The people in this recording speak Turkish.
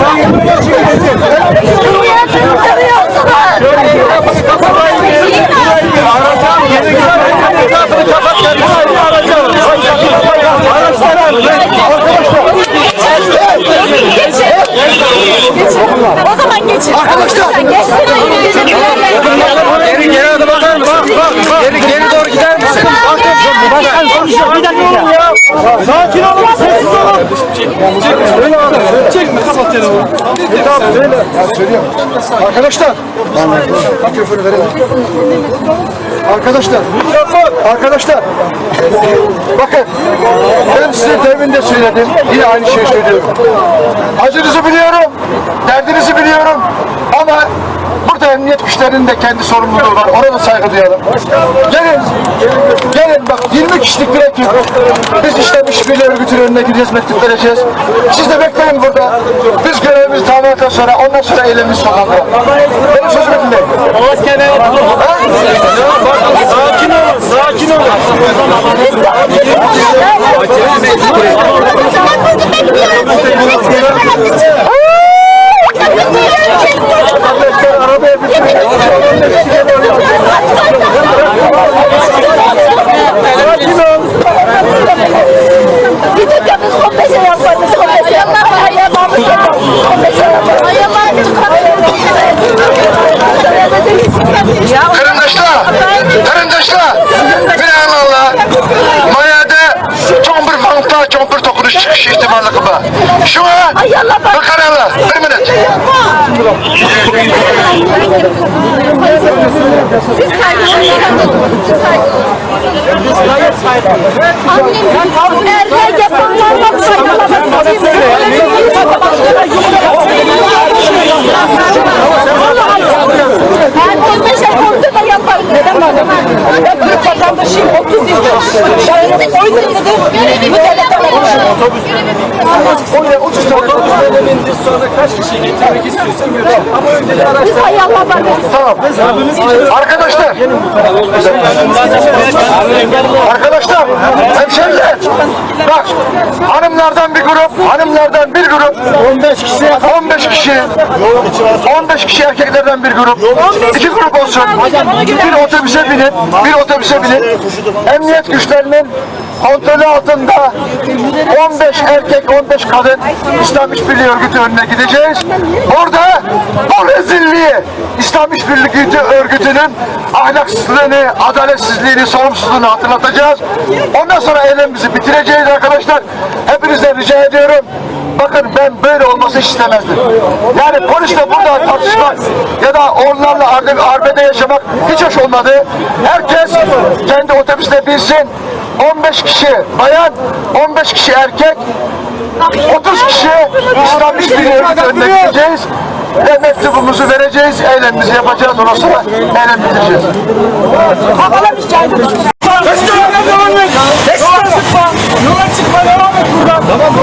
Sen yanına çık. Arayacağım. Yeni gider. Etrafını kapat. O zaman geçin. Arkadaşlar. Geçsin. Geri geri adım atar mısın? Bak bak bak. Geri geri doğru gider misin? Başkan konuşuyor. Bir dakika. Sakin olun. Sessiz olun. Öyle abi. Çekme kapat telefonu. Tamam öyle. Ya söylüyorum. Arkadaşlar. Mikrofonu verelim. Arkadaşlar. Arkadaşlar. Bakın. Ben size demin de söyledim. Yine aynı şeyi söylüyorum. Acınızı biliyorum. Derdinizi biliyorum. Ama Burada emniyet güçlerinin de kendi sorumluluğu var. Ona da saygı duyalım. Gelin. Gelin bak 20 kişilik bir ekip. Biz işte işbirliği örgütünün önüne gideceğiz, mektup vereceğiz. Siz de bekleyin burada. Biz görevimizi tamamladıktan sonra ondan sonra eylemimiz sokakta. Benim sözümü dinleyin. Sakin olun, sakin olun. Ya Karındaşlar, karındaşlar, bir Allah, mayada bankta çok bir dokunuş çıkış ihtimali kıba. Şuna bakar Allah, bir minut. Siz Annem erkek yapanlardan Ben 15 ay korktu da yaparım. Neden böyle? Ben Türk vatandaşıyım. 30 yıldır. Şahit oydum dedim. Bu devlete tane bindir sonra kaç kişi getirmek istiyorsan götür. Ama önce de araç Biz hay Allah var. Tamam. Arkadaşlar, arkadaşlar, hemşeriler, bak, hanımlardan bir grup, hanımlardan bir grup, 15 kişi, 15 kişi, 15 kişi erkeklerden bir grup, iki grup olsun, bir otobüse binin, bir otobüse binin, emniyet güçlerinin kontrolü altında 15 erkek, 15 kadın İslam İşbirliği İşbirliği Örgütü önüne gideceğiz. Orada bu rezilliği İslam İşbirliği Örgütü'nün ahlaksızlığını, adaletsizliğini, sorumsuzluğunu hatırlatacağız. Ondan sonra eylemimizi bitireceğiz arkadaşlar. Hepinizden rica ediyorum. Bakın ben böyle olması hiç istemezdim. Yani polisle burada tartışmak ya da onlarla arbe- arbede yaşamak hiç hoş olmadı. Herkes kendi otobüsüne binsin. 15 kişi bayan, 15 kişi erkek, 30 kişi İslam İşbirliği Örgütü önüne gideceğiz. Ve mektubumuzu vereceğiz, eylemimizi yapacağız. Ondan sonra eylem bitireceğiz. Havalar içeride. Çıkma devam et buradan. Tamam.